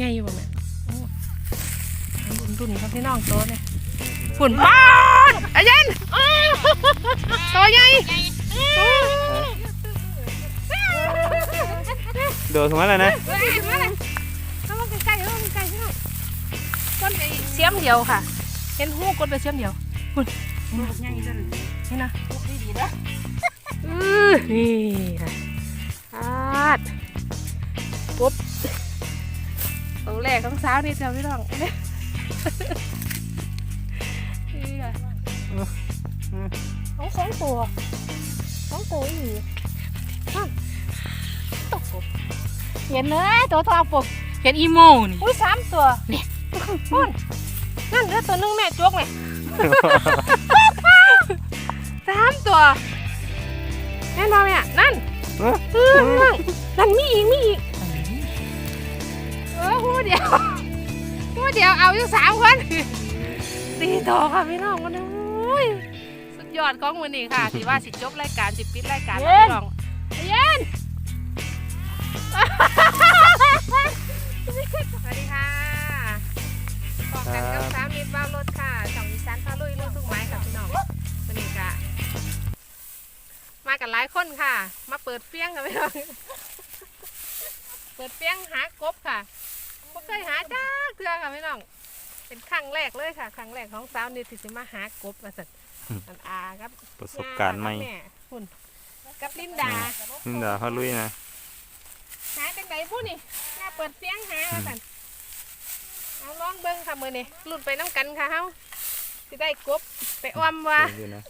ง่ายอยู่บ่แม่โอ้รุ่นรุ่นครับพี่น้องโตเนี่ยฝุ่นป้าดอายันโตใหญ่โดดถึงมาแล้วนะเฮ้ยมาเลยเข้ามาใกล้ๆเข้ามาใกล้ๆพี่น้องก้นไปเสียมเดียวค่ะ เห็นหูก้นไปเสียมเดียวฝุ่นง่ายจังนี่นะดีดีนะอือนี่ค่ะอาดปุ๊บ ตัวแรกของสาวนี่เจ้าพี่น้องเนี่ยนี่ค่ะเอาสองตัวสองตัวอีกนั่นตกกบเห็นเลยตัวทองปกเห็นอีโมนี่อุ้ยสามตัวเนี่ยพุ่นนั่นเหลือตัวหนึงแม่จกไหมสามตัวแน่นอนเนี่ยนั่นเอ้อเออนั่นนั่นมีอีกมีอีกเออหูเดียวหูเดียวเอาอยู่สามคน ตีต่อค่ะพี่น้องมันนะโอ้ยสุดยอดของมือนี่ค่ะที่ว่าสิจบรายการสิปิดรายการแล้วพี่น้องเย็นสวัสดีค่ะบอกกันกับสามนิดบ้าวรถค่ะสองอีสานพาลุยลูกทุกไม้ค่ะพี่น้องวันนี้ค่ะมากันหลายคนค่ะ มาเปิดเฟี้ยงค่ะพี่น้อง เปิดเฟี้ยงหากบค่ะบ่เคยหาจ้าเทือค่ะพี่น้อง เป็นครั้งแรกเลยค่ะ ครั้งแรกของสาวนิดที่สิมาหากบมาสัตว์อันอาครับประสบการณ์ใหม่ย่ากับแหุ่นกับลินดานี่ดาพาลุยนะหาจังไดผู้นี่มาเปิดเฟี้ยงหาว่าสันเอาลองเบิ้งค่ะมือนี่ลุ้นไปน้ำกันค่ะเฮาสิได้กบไปอ้อมว่าเดี๋ยวอยู่นะ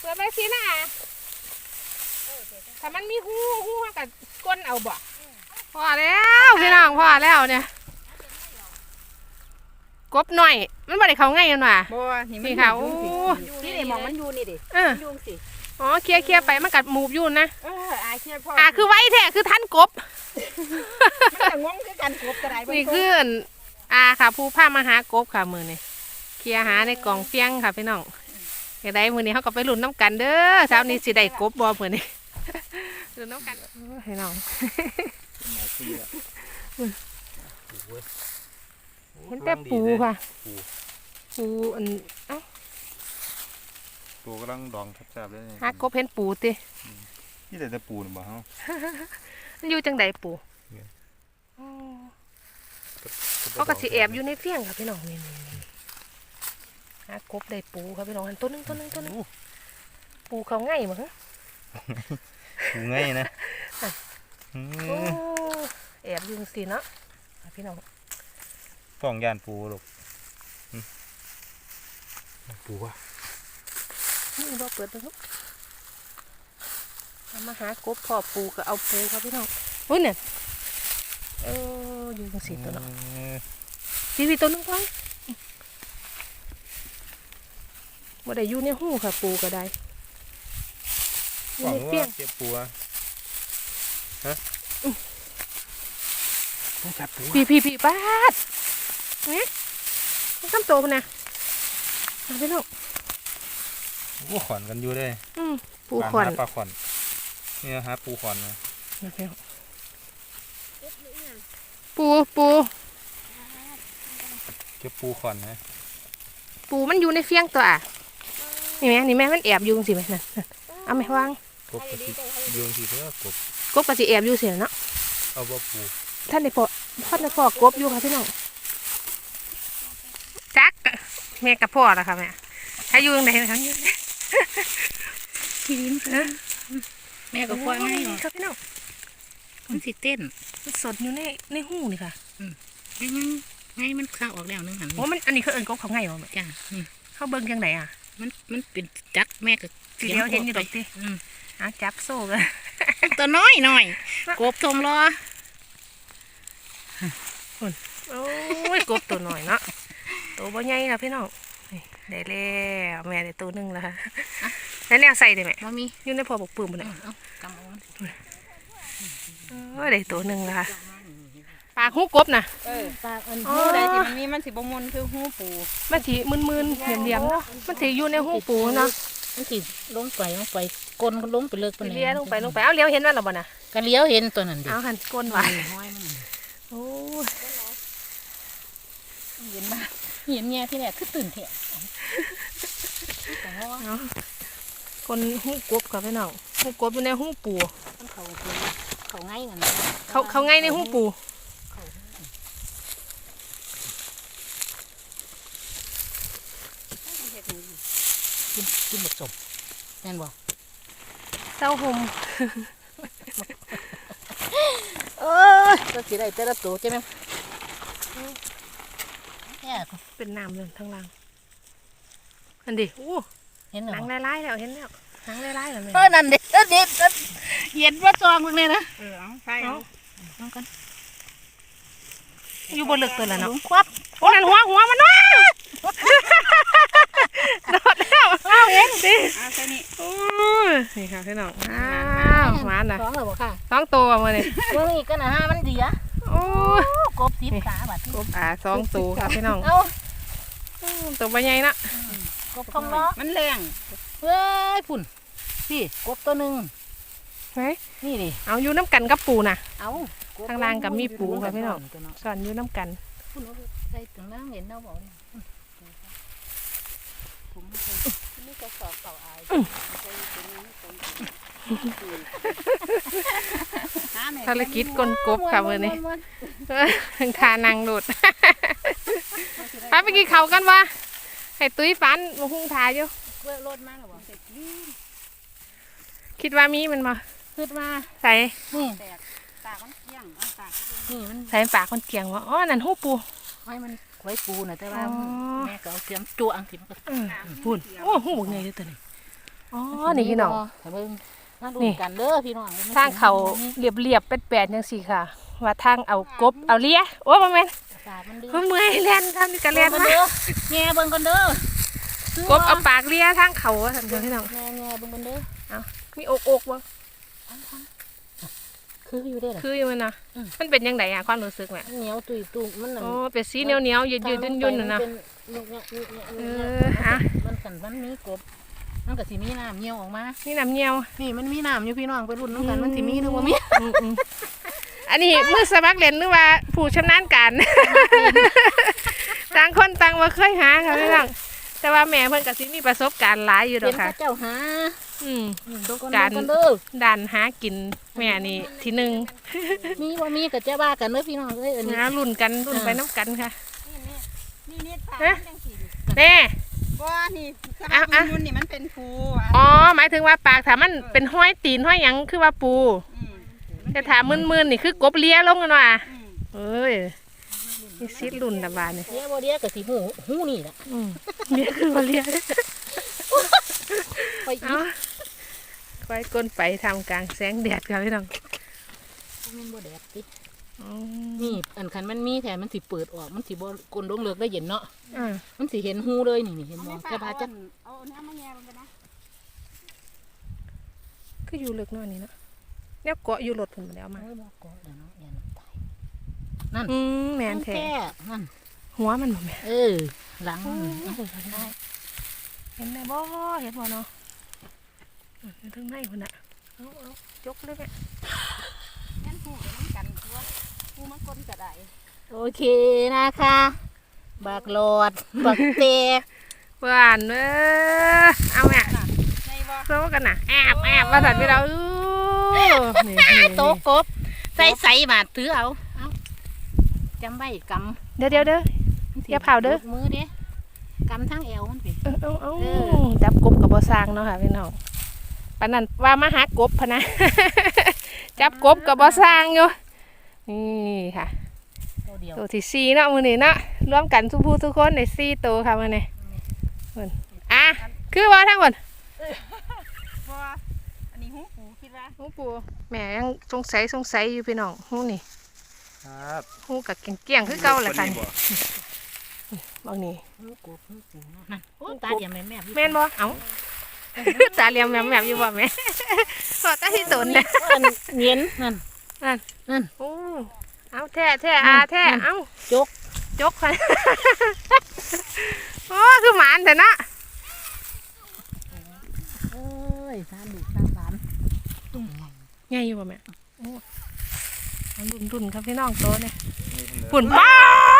เปิดไปสินะ ถ้ามันมีหูหูเรากับก้นเอาบ่พอแล้วพี่น้องพอแล้วเนี่ยกบหน่อย มันบ่ได้เขาง่ายกันว่ะ บ่นี่นี่ค่ะโอ้ นี่นี่มองมันอยู่นี่ดิเออยุงสิอ๋อเคลียร์เคลียร์ไปมันกัดหมูบอยู่นะเอออาเชียพ่ออ่าคือไว้แท้คือท่านกบ มันจะงงคือกันกบกระไดนี่คืออันอาค่ะ ผู้พามาหากบค่ะมือนี่เคลียร์หาในกล่องเฟียงค่ะพี่น้องอยากได้มือนี้เขาก็ไปลุ้นน้ำกันเด้อเช้านี้สิได้กบบ่มือนี้ ลุ้นน้ำกันโอ้ยพี่น้องเห็นแต่ปูค่ะ ปูอันเอ้าปูกำลังดองแซ่บๆเลยหากบเห็นปูตินี่แต่แต่ปูนี่บ่เฮามันอยู่จังใดปูเนี่ยอ๋อเขาก็สิแอบอยู่ในเฟียงค่ะพี่น้องนี่นี่นี่หากบได้ปูค่ะพี่น้องอันตัวหนึงตัวหนึงตัวหนึงปูเขาง่ายมั้ง ปูง่ายนะอืโอ้มแอบอยิงสิเนาะอะพี่น้องฟ้องยานปูลูกอืมปูอะนี่บ่เปิดเบิ่งลูกเอามาหากบพอปูก็เอาปูครับพี่น้องอุ้ยเนี่ยเอออยิงสิตัวเนาะเออพี่พี่ตัวนึงไว้บ่ได้อยู่ในหูค่ะปูก็ได้ อยู่ฟ้องในเฟี้ยว่างเก็บปูอะฮะต้องจับปูพี่พี่พี่ป้าดเนี่ยมันทำโตปะนะมาพี่น้องโอ้ขอนกันอยู่เด้อืมปูขวัญหาปลาขอนนี่นะฮะปูขอนนะมาพี่น้องปูปูเก็บปูขอนนะปูมันอยู่ในเฟียงตัวอะนี่ไหมนี่แม่มันแอบอยู่สิไหมนั่นนั่นเอาไหมวาง กบกระสิโยงสิเถอะกบกบก็สิแอบอยู่เสียเนาะเอาบ่ปูท่านได้พอท่านได้พอกบอยู่ค่ะพี่น้องจักแม่กับพ่อละค่ะแม่ถ้าอยู่ยังไงคะอยู่ทีนี้แม่ก็ควายง่ายเนาะครับพี่น้องมันสิเต้นมันสดอยู่ในในหูนี่ค่ะง่ายง่ายมันข้าวออกแล้วนึงหันโอ้มันอันนี้เขาเอิญกบเขาไงวะแม่จ้านี่เขาเบิ่งยังไงอะมันมันเป็นจักแม่ก็ทีเดียวเห็นอยู่ดอกติ อืมอะจับโซ่เลยตัวน้อยหน่อยกบทงรอโอ้ยกบตัวหน่อยเนาะตัวบ่ใหญ่ค่ะพี่น้องนี่ได้แล้วแม่ได้ตัวหนึงแล้วค่ะแล้วเนี่ยใส่ได้ไหมบ่มีอยู่ในพอบอกปืนบ่เอาเนี่ยเอากำเอามันโอ้ยได้ตัวหนึงแล้วค่ะปากหูกบน่ะเออปากอันอ๋อหูใดที่มันมีมันสิบ่มนคือหูปูมันสีมึนๆเหลี่ยมๆเนาะมันสีอยู่ในหูปูเนาะ มันสิลงไปลงไปกลนลงไปเลิกปานเลี้ยลงไปลงไปเอาเลี้ยวเห็นว่าหรอบ่น่ะก็เลี้ยวเห็นตัวนั้นดิเอาหันก้นไว้ห้อยมันโอ้ยเห็นมาเห็นแง่ที่แรกคือตื่นเถอะแต่ว่าเอาคนหูกบกับพี่น้องหูกบอยู่ในหูปูมันเขาคือเขาง่ายกันเขาเขาง่ายในหูปู กินกินหมดสมแน่นบ่เศร้าหมเออก็สิได้แต่ละตัวใช่ไหมแค่เป็นน้ำเลยทั้งล่างอันดิโอ้เห็นหเหรนัองลายๆแล้วเห็นแล้วหนังลายๆแล้วแม่เออนั่นเด็ดเออเด็ดเออเห็นว่าจองมึงเลยนะเออเอาใช่เอาน้องกันอยู่บนเลือกตัวแล้วเนาะควับโอ้นั่นหัวหัวมันว้าโดด แล้วเอาเห็นดิเอาใช่นี่โอ้ยนี่ค่ะพี่น้องอ้าวหวานนะสองเลยบ่ค่ะสองตัวมาเลยเมื่ออีกก็นะฮะมันดีอะโอ้ยโอ้กบสิบขาบาดกบอ่าสองตัวค่ะพี่น้องเอาอืมตัวใบใหญ่นะกบทองล้อมันแรงเว้ยฝุ่นพี่กบตัวหนึ่งเฮ้ยนี่ดิเอาอยู่น้ำกันกับปูน่ะเอาข้างล่างกับมีปูค่ะพี่น้องสอนอยู่น้ำกันฝุ่นเอาใส่ถึงล่างเห็นเราบอกเนี่ย ผมไม่เคยไม่เคยสอบเก่าอายภารกิจกลกบค่ะวันนี้ทานังหลุดไปไปกินเขาวกันวะให้ตุ้ยฟันมาหุ้งทาอยู่เว้ยรถมาหรอวะคิดว่ามีมันมาขึ้นมาใส่นี่ตากมันเกี้ยงเอาตากนี่มันใส่ปากคนเกียงวะอ๋อนั่นหูปูให้มัน ไว้ปูน่ะแต่ว่าอ๋อ แม่ก็เอาเสียมจั่วอังทิมก็อืมพูนโอ้หูบกไงเลยตัวนี้อ๋อนี่พี่น้องถ้าเบิ่งมาดูนี่ กันเด้อพี่น้องทางเขาเรียบเรียบๆแปดๆจังสี่ค่ะ ว่าทางเอากบเอาเลี้ยโอ้ประมาณอากาศมันดีเพิ่งเมื่อยแล่นทำนี่ก็แล่นเบิ่งมาเด้อแง่เบิ่งกันเด้อกบเอาปากเลี้ยทางเขาอะท่านผู้ชมพี่น้อง แง่แง่เบิ่งกันเด้อมีอกอกวะ คืออยู่ได้อล่ะคืออยู่มันนะอืมมันเป็นยังไงอะความรู้สึกแม่เหนียวตุยตุยมันนั่นโอ้เป็นสีเหนียวเหนียวๆยืดยืดยุ่นยุ่นๆน่ะนะเป็นเนี่ยเนี่ยเนี่ยเอเนี่ยอฮะมันกันมันมีกบมันก็สิมีน้ำเหี่ยวออกมานี่น้ำเหนียวนี่มันมีน้ำอยู่พี่น้องไปรุ่นน้ำกันมันสิมีหรือว่ามีอืมอืมอันนี้มือสมัครเล่นหรือว่าผู้ชำนาญการต่างคนต่างว่าเคยหาค่ะพี่น้องแต่ว่าแม่เพิ่นก็สิมีประสบการณ์หลายอยู่ดเป็อกนค่ะพระเจ้าหา อืมอืมดูกันการดูกันเด้อด่านหากินแม่นี่ที่หนึ่งมีว่ามีก็จะว่ากันเด้อพี่น้องเอ้ยอันนี้หารุ่นกันรุ่นไปน้ำกันค่ะ นี่นี่ตากเอ๊ะมันจังสีแน่ว่านี่สอะมัอะครนุ่นนี่มันเป็นฟูอะอ๋อหมายถึงว่าปากถ้ามันเป็นห้อยตีนห้อยหยังคือว่าปูอืมแต่ถามมึนๆนี่คือกบเลี้ยลงกันว่ะอืมเอ้ยนี่ซิดรุ่นตะบานนี่เดี๋ยวบ่เดี๋ยวก็สิหูหูนี่ล่ะอืมเลี้ยคือว่าเลี้ย ไปอีเอาก ควายก้นไปทำกลางแสงแดดครับพี่น้องมันบ่แดดติอืมนี่อันคันมันมีแถมมันสิเปิดออกมันสิบ่กลนลงเลือกได้เย็นเนาะอ่ามันสิเห็นหูเลยนี่นี่เห็นบ่แต่พาจะเอาเนื้อมาแย่ลงไปนะคืออยู่ลึกหน่อยนี่เนาะเนี่ยเกาะอยู่รถผมแล้วมาโอ้ยบ่กอดแล้วเนาะอย่าน้ำตายอืมแมนมันแท้แค่นั่นหัวมันบ่แม่นเออหลังมันเห็นได้บ่เห็นบ่เนาะ อืมอยู่ถึงไหนพุ่นน่ะเอาเอายกเลยแม่งั้นฟูกัน้ำกันตัวฟูมันก้นกระไดโอเคนะคะ บักหลอด บักเตะหวานเด้อเอาแม่ในบ่โซกันน่ะแอบแอบว่าสัตว์ไปเราอู้โตะกบ ใส่ใส่บาดถือเอาเอาจำไว้กำเดี๋ยวเดี๋ยวเด้ออย่าเผาเด้อมือเด้กำทั้งแอวมันเป็นเอาเอาเอาเอจับกบกับบ่สร้างเนาะค่ะพี่น้อง ปานนั้นว่ามาหากบพะนะ จับกบกับบ่สร้างอยู่นี่ค่ะ ตัวเดียวตัวที่สี่เนาะมื้อนี้เนาะรวมกันทุกผู้ทุกคนได้สี่ตัวค่ะมื้อนี้เพิ่นอะคือว่าทั้งหมดเพราะว่าอันนี้หูฟูคิดว่าฮู้ปูแม่ยังสงสัยสงสัยอยู่พี่น้องฮู้นี่ครับฮู้กับเกี้ยงๆคือเก่าแหละค่ะนี่บางนี่หูกบหูปูเนาะนั่นโอ้ตาเดียวแม่แม่แม่นบ่เอ้า ตาเหลี่ยมแหม่มๆอยู่บ่แม่พอตาที่ตนเด้อันเย็นนั่นนั่นนั่นโอ้เอาแท้แท้อาแท้นั่นเอ้าจกจกค่ะโอ้คือหมานแต่เนาะเอ้ยสามดูสามบาใหญ่อยู่ป่ะแม่โอ้เอารุ่นรุ่นครับพี่น้องโตเนี่ยฝุ่นป้า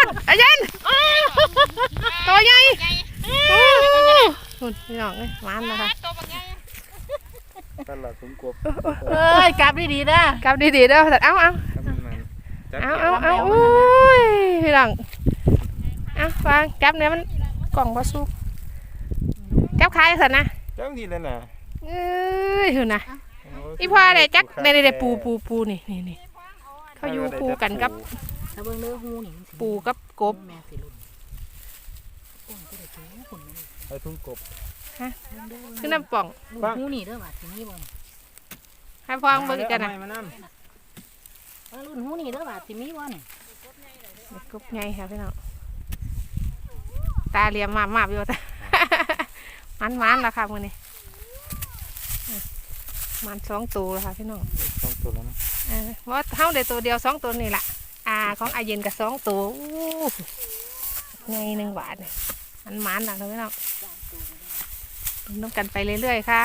ดอายันตัวใหญ่ฝุ่ นพี่น้องเลยหวานนะคะตลาดสมกบเอ้ยกลับดีๆนะกลับดีๆเด้อสัตว์เอาเอาครับมันจับเอาเอาเอาอุ้ยพี่น้องเอาฟังจับเนี่ยมันกล่องบะซุกจับขายสัตว์นะจับทีแล้วน่ะเอ้ยเห็นนะโอีพ่อเด้จักในในปูปูปูนี่นี่นี่เขาอยู่คู่กันกับถ้าเบิ่งเด้อหูนี่มันสิปูกับกบ แม่สิลุ่นปุ่นก็ได้ถูหุ่นมันนี่ ไอ้ทุ่งกบคือน้ำป่องรุ่นหูนี่เด้อบาดสิมีบ่นี่ให้ฟังเบิ่งกันนะเอาไม้มานํเออรุ่นหูนี่เด้อบาดสิมีบ่นี่กบไงค่ะพี่น้องตาเหลี่ยมมาบมาบอยู่แต่มันมันๆแล้วค่ะมือนี้มันสองตัวแล้วค่ะพี่น้องสองตัวแล้วนะเออว่าเท่าได้ตัวเดียวสองตัวนี่แหละอ่าของอาเย็นกับสองตัวอู้ไงหนึ่งบาทเนี่ยมันมันๆแล้วค่ะพี่น้อง น้องกันไปเรื่อยๆค่ะ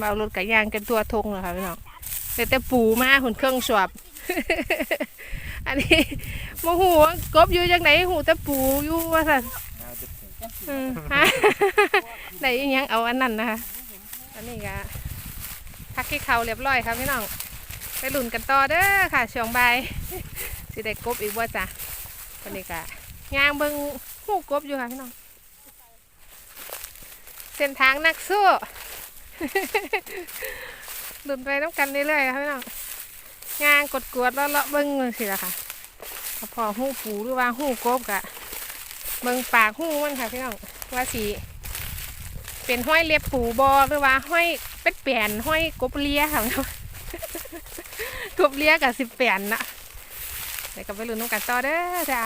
มาเบารถไก่ยางกันตัวทงเลยค่ะพี่น้องแต่แต่ปูมาหุ่นเครื่องสวบอันนี้โมหูว่ากบอยู่จังไหนหูแต่ปูอยู่ว่าสันได้ยังเอาอันนั้นนะคะอันนี้ก็พักที่เขาเรียบร้อยครับพี่น้องไปหลุนกันต่อเด้อค่ะช่วงใบสิได้กบอีกว่าจ้ะวันนี้ก็ย่างเบิ่งหูกบอยู่ค่ะพี่น้อง เส้นทางนักสู้หลุนไปน้ำกันเรื่อยๆค่ะพี่น้องย่างกดกวดๆแล้วเลาะเบิ่งเลยสิละค่ะพอหู้ปูหรือว่าหู้กบกะเบิ่งปากหู้มันค่ะพี่น้องว่าสีเป็นห้อยเล็บปูบอหรือว่าห้อยเป็ดแป่นห้อยกบเลี้ยค่ะกบเลี้ยกับสิบแป่นนะเดี๋ยวก็ไปลุ้นน้ำกันต่อเด้อจ้า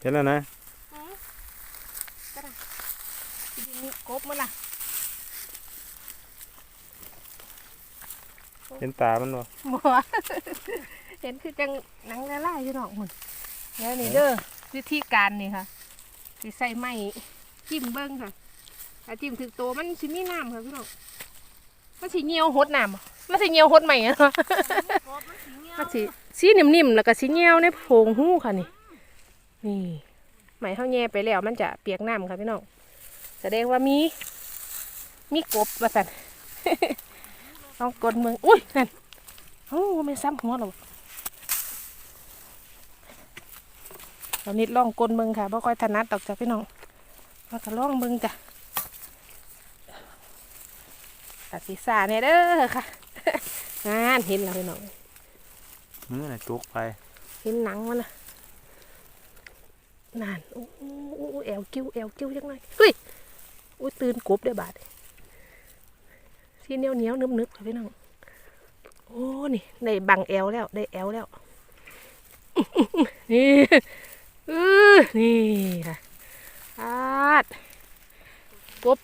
เห็นแล้วนะ กบมันล่ะเห็นตามันบ่บัวเห็นคือจังหนังละลายพี่น้องหมดแล้วนี่เด้อวิธีการนี่ค่ะสิใส่ไม้จิ้มเบิ้งค่ะถ้าจิ้มถึงโตมันสิมีน้ำค่ะพี่น้องมันสิเหี่ยวหดน้ำบ่มันสิเหี่ยวหดใหม่อะมันสิสีนิ่มๆแล้วก็สีเหี่ยวในโพรงหูค่ะนี่นี่ไหมเฮาแย่ไปแล้วมันจะเปียกน้ำค่ะพี่น้อง แสดงว่ามี มีกบว่าสั่นลองกดมืออุ้ยนั่นโอ้ไม่ซ้ำหัวหรอกตอนนี้ลองกดมึงค่ะบ่ค่อยถนัดดอกจ้ะพี่น้องเราก็ลองมึงจ้ะตัดศีรษะเนี่ยเด้อค่ะงานเห็นแล้วพี่น้องมือน่ะจุกไป เห็นหนังมันนะนานโอ้โหโอ้โหแอวกิ้วแอวกิ้วยังไงเฮ้ย อุ้ยตื่นกบได้อบาดที่เหนียวเหนียวๆนึบนึบๆค่ะพี่น้อง โอ้นี่ได้บังแอวแล้วได้แอวแล้วนี่เออนี่ค่ะอาดกบ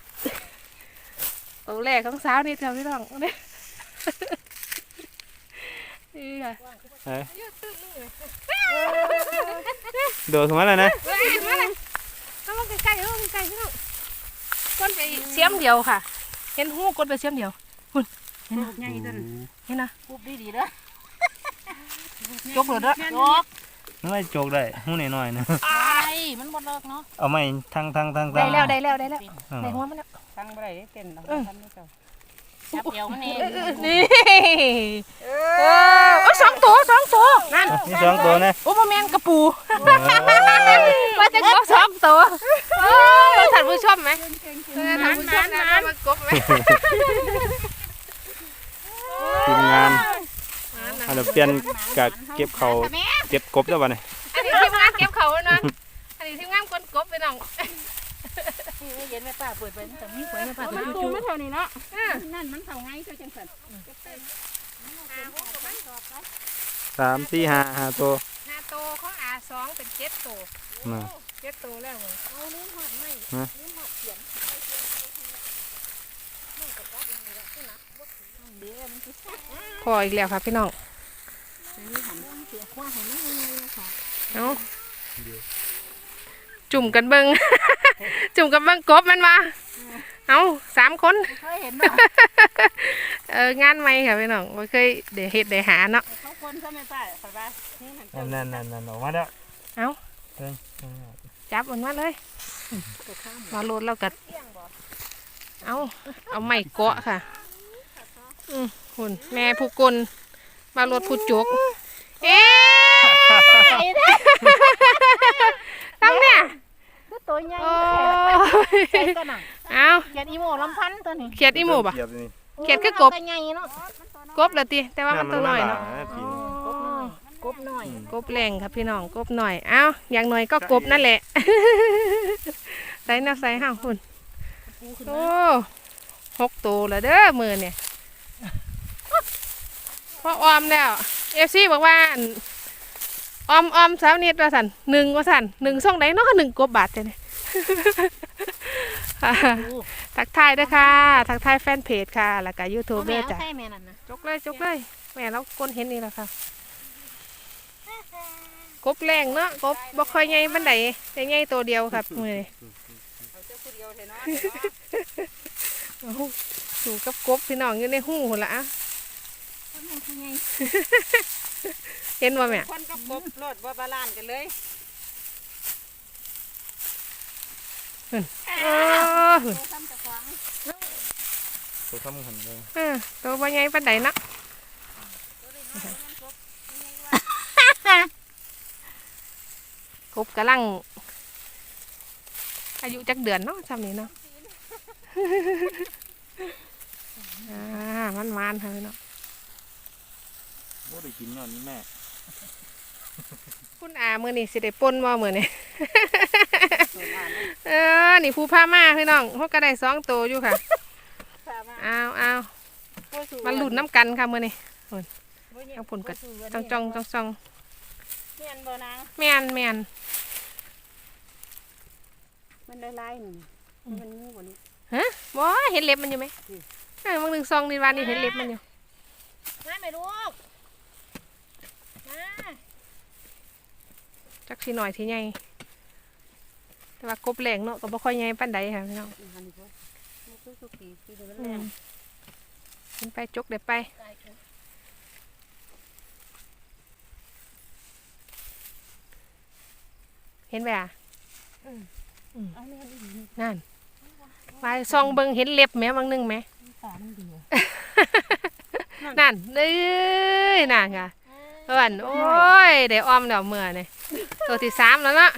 ตัวแรกของสาวนี่เถอะพี่น้องเนี่ยนี่ค่ะเอ้ยโดดขึ้นมาแล้วนะเฮ้ยมาเลยเอามาใกล้ๆเอามาใกล้ๆพี่น้อง ก้นไปเสียมเดียวค่ะ เห็นหูก้นไปเสียมเดียวคุณเห็นนะใหญ่ต้นเห็นนะปุ๊บดีๆเด้อจกเลยเด้อโอ้ไม่จกได้หูหน่อยๆนะไอ้มันบ่เลิกเนาะเอาไม้ทั้งทั้งทั้งได้แล้วได้แล้วได้แล้วอ๋อได้หัวมันแล้วตั้งบ่ได้เต้นเอาเออทำนี่เจ้า จับเอวมันเองนี่เออโอ้ยสองตัวสองตัวนั่นนี่สองตัวนะโอ้พ่อแม่นกระปูเออว่าจะกบสองตัวเออท่านผู้ชมไหมเออท่านผู้ชมนะมากบไหมทีมงานอันนี้เปลี่ยนกะเก็บเขาเก็บกบแล้วบ่เนี่ยอันนี้ทีมงานเก็บเขาเนาะอันนี้ทีมงานกดกบไปน้อง นี่เย็นแม่ป้าเปิดไปมันจะมีไว้แม่ป้ามันจุ๊ตูไม่เท่านี้เนาะนั่นมันเท่าไงเท่าจังสันสามสี่ห้าห้าตัวห้าโตวของอาสองเป็นเจ็ดโตวมาเจ็ดโตวแล้วเว้ยฮะพออีกแล้วค่ะพี่น้องเอา จุ่มกันเบิง จุ่มกันเบิงกบมันมาเอาสามคนเคยเห็นป่ะเอองานใหม่ค่ะพี่น้องบ่เคยเดี๋ยวเฮ็ดได้หาเนาะเขาคนใช่ไหมป้าขอบ้านี่หันนั่นนั่นนั่นนั่นออกมาแล้วเอาเพิ่งจับมันมาเลยมาโลดแล้วก็เอาเอาไม้เกาะค่ะ อืมคุณแม่ผู้กลมาโลดผู้จก เอ๊ะทำเนี่ยคือ ตัวใหญ่โอ้ใช่ยตัวหนังเอาเขียนอีโมลำพันตัวนี้เขียดอีหมูป่ะเกียบนี่เขียดคือกบใหญ่เนาะกบละติแต่ว่ามันตัวน้อยเนาะปีนกบน้อยกบแรงครับพี่น้องกบหน่อยเอ้าอย่างหน่อยก็กบนั่นแหละ ใส่น้าใส่ห้าหุ่นโอ้หกตัวแล้วเด้อมือเนี่ยพอออมแล้วเอฟซีบอกว่า อั่นออมออมสาวนิดว่าสันหนึ่งว่าสันหนึ่งส่งได้เนาะหนึ่งกบบาทเลยค่ะทักทายด้วยค่ะ ทักทายแฟนเพจค่ะ แล้วก็ยูทูบแม่ด้วยจ้ะใช่แม่นั่นนะจกเลยจกเลย แม่เราก้นเห็นนี่แหละค่ะกบแรงเนาะกบบ่ค่อยใหญ่บันไดแต่ใหญ่ตัวเดียวครับมือนี้เอาเจ้าผู้เดียวเถอะเนาะเอาสู่กับกบพี่น้องอยู่ในหูหั่นละอะคนมันคือไง เห็นว่าแม่คนกับกบโลดบ่บาลานกันเลยเออหุ่นตัวซ้ำตะขวางตัวทำหันเลยเออตัวบ่ใหญ่ปันไดเนาะกบกำลัง อายุจักเดือนเนาะจำนี้เนาะอ่ามันมันๆค่ะพี่น้องโอ้ได้กินยอดนี้แม่ คุณอามือนี่สิได้ปนว่ามือนี่ เออ นี่ผู้พามาพี่น้องพวกก็ได้สองตัวอยู่ค่ะอ้าวอ้าวมันหลุดน้ำกันค่ะมือนี่เอาผลกัดจ้องจ้องจ้องจ้องเมียนบ่นางแม่นแม่นมันได้ลายหนึ่งมันงูกว่านี้ฮะบ่เห็นเล็บมันอยู่ไหมเออมึงหนึ่งซองนี่วันนี้เห็นเล็บมันอยู่มาไหมลูกมา จักสีหน่อยทีใหญ่แต่ว่ากบแหลงเนาะก็บ่ค่อยใหญ่ปานใดค่ะพี่น้องอันนี้ก็มันคือสุกีปีนี้มันอืแรมงขึ้นไปจกเดี๋ยวไปตายกันเห็นไหมอะเอาแม่ดินั่นไปซองเบิ่งเห็นเล็บไหมบางหนึงไหมตามันดีอะนั่นเอ้ยน่ะค่ะเอิ้นโอ้ยได้ออมแล้วเมื่อนี่ ตัวที่สามแล้วเนาะ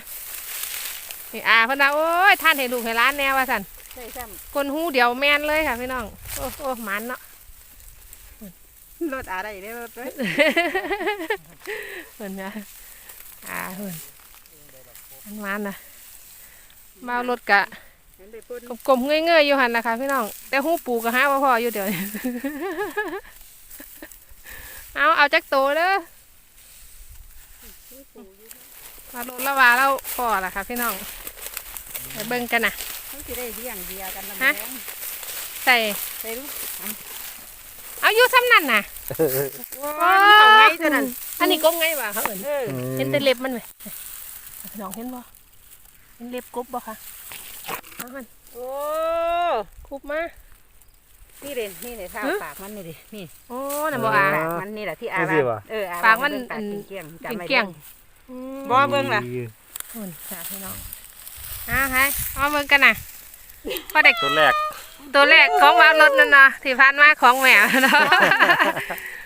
นี่อาเพิ่นว่าโอ้ยท่านให้ลูกให้หล้านแน่ว่าสั่นใช่ซ้กลหูเดียวแม่นเลยค่ะพี่น้อง โอ้โอ้หมันเนาะำรถอะไรได้รถเลยเพิ่นนะอ่าเพิ่นมันมันนะมารถกะเห็นได้ปุ่นกลมๆเงยๆอยู่หันนะคะพี่น้อง แต่หูปูก็หาว่าพออยู่เดี๋ยวนี้เอาเอาจักโตเด้อ มารถละวาเราพอละค่ะพี่น้องไปเบิ่งกันนะเขาสิได้เลี้ยงเบียร์กันลำฮะแรงใส่ใส่ลูกเอาอยู่ซ้ำนั่นน่ะว้ามันเข้าไงเท่านั้นอันนี้ก็ไงวะเขาเอิ้นเออเห็นแต่เล็บมันไหมพี่น้องเห็นบ่เห็นเล็บกบบ่คะเอามันโอ้คุบมานี่เลยนี่เลยท่าฮะปากมันนี่เลยนี่โอ้น่ะบ่อาปากมันนี่แหละที่อาดูสิวะเอออาปากมันปากเกี้ยงๆจำไม่เกี่ยได้งอืม บ่เบิ่งล่ะหุ่นค่ะพี่น้องอ่าฮะเอาเบิ่งกันน่ะพอเด็กตัวแรก ตัวแรกของมารถนั่นเนาะที่ผ่านมาของแม่เนาะ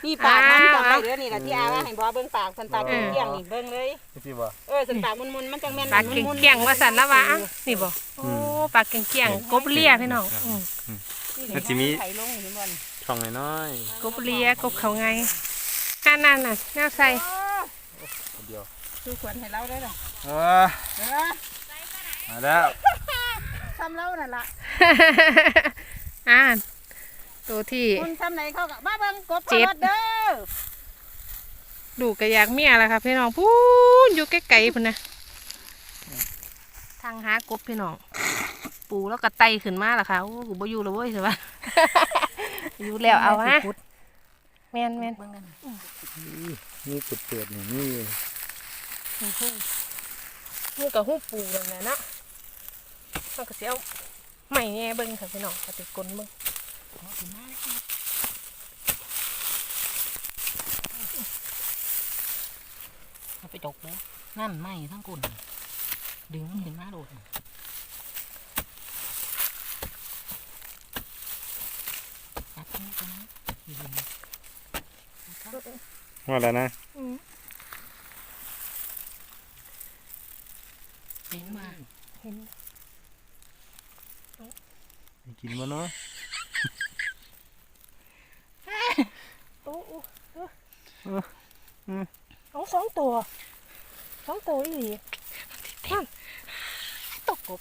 นี่ปากมันอ้าวจำได้เด้อนี่แหละที่อาว่าให้บ่เบิ่งปากสันปากเออเกี้ยงๆนี่เบิ่งเลยสิบ่เออสันปากมุนๆมันจังแม่นปากเกี่ยงๆว่าสันละวะอะนี่บ่โอ้ปากเกี่ยงๆกบเลียพี่น้องอืมมันสิมีไข่ลงเห็นบ่นช่องน้อยกบเลียกบเขาไงข้านั่นน่ะแนวใส่ๆเดียว คือควรให้เราได้ล่ะเออเออมาแล้วทำเรานั่นล่ะอ่าตัวที่ คุณทำไหนเขาก็มาเบิ่งกบเจ็ดรถเด้อดูกกระยากเมียแล้วครับพี่น้องพูนอยู่ใกล้ๆพุ่นนะทางหากบพี่น้องปูแล้วก็ไตขึ้นมาล่ะค่ะโอ้กูบ่อยู่แล้วเว้ยสิวะ อยู่แล้วเอาฮะแม่นแม่นเบิ่งกันนี่จุดเปิดนี่นี่ หูกับหูปูนั่นแหละเนาะมันก็สิเอาไม่แง่เบิ้งค่ะพี่น้องปฏิกลเบิ้งเอาไปจกเลยนั่นไหมทั้งกุ่นดึงมันขึ้นมาโดดจับนี่ตัวนั้นยืนว่าแล้วนะ อืม เห็นมา เห็น กินบ่เนาะโอ้โอ้เออเออเออเอาสองตัวสองตัวอีหลีตกกบ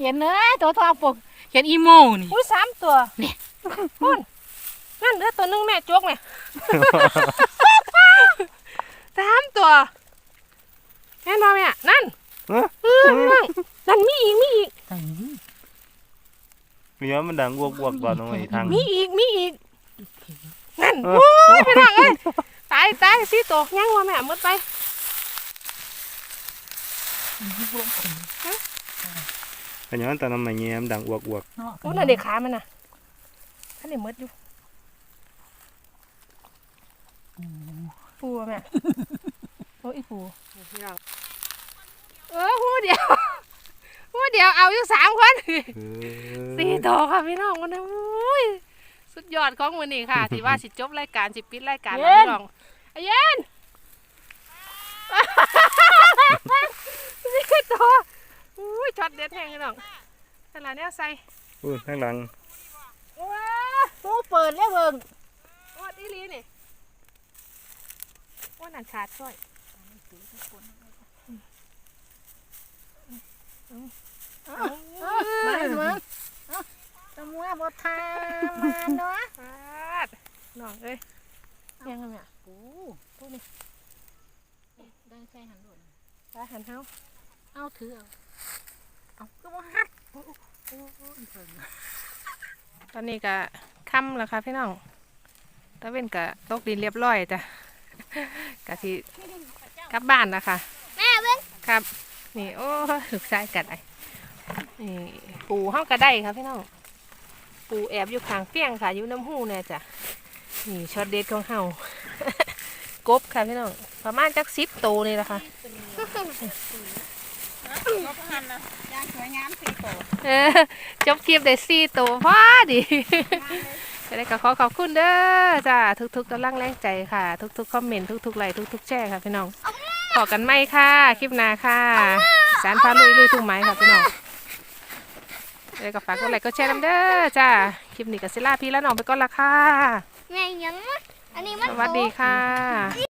เห็นเนอะตัวทองปกเห็นอีโมนี่อุ้ยสามตัวเนี่ยพุ่นนั่นเหลือตัวหนึงแม่จกเนี่ยสามตัวแม่นบ่แม่นั่นเอ้อเออนั่นนั่นมีอีกมีอีก ไอ้นี่มีว่ามันดังวกๆตอนลงไปทางมีอีกมีอีกนั่นเออโอ้ยพี่น้องเอ้ยตายตายสิตัวยังวะแม่หมดไปเป็นอย่างนั้นตอนนั้นมันแง้มดังอวกเนาะโอ้น่ะเด็กขามันน่ะท่านเด็กมดอยู่ปูอะแม่โอ้อีปูเออหูเดียว หูเดียวเอาอยู่สามคนๆเออสี่ตัวค่ะพี่น้องวันนี้อุ้ยสุดยอดของวันนี้ค่ะที่ว่าสิจบรายการสิปิดรายการแล้วพี่น้องไอ้เย็นสี่ตัวอุ้ยช็อตเด็ดแห้งพี่น้องแต่ละเนี่ยใส่อู้ข้างหลังว้าปูเปิดแล้วเบิ่งโอ้ดีลีนี่ว่านันขาดช่วย มาเมือนตะมัวบทามาเนาะน้องเอ้ยยังไงเนี่ยปูปูนี่ได้ใส่หันโดดไปหันเท้าเอาถือเอาเอาก็บ่ฮัดตอนนี้ก็ค่ำแล้วค่ะพี่น้องตะเว้นก็ตกดินเรียบร้อยจ้ะกะที่กลับบ้านนะคะแม่เว้นครับ นี่โอ้ถูกใจกัดไอ้นี่ปูห้องกระไดค่ะพี่น้อง ปูแอบอยู่ข้างเฟี้ยงค่ะอยู่น้ำหูเนี่ยจ้ะ นี่ช็อตเด็ดของเฮากบค่ะพี่น้อง ประมาณจักสิบโตวนี่แหละค่ะก็พันนะย่างสวยงามสี่โตเออจบคลิปได้สี่ตัวพอดีจะได้ก็ขอขอบคุณเด้อจ้าทุกๆกำลังแรงใจค่ะ ทุกๆคอมเมนต์ทุกๆไลค์ทุกๆแชร์ค่ะพี่น้อง อกันไหมค่ะ คลิปหน้าค่ะ สารพาลุยลุยทุ่งไม้ค่ะพี่น้องจะได้ก็ฝากกดไลค์กดแชร์น้ำเด้อจ้า คลิปนี้กับซิล่าพี่และน้องไปก่อนละค่ะ แม่งยังอันนี้มันสวัสดีค่ะ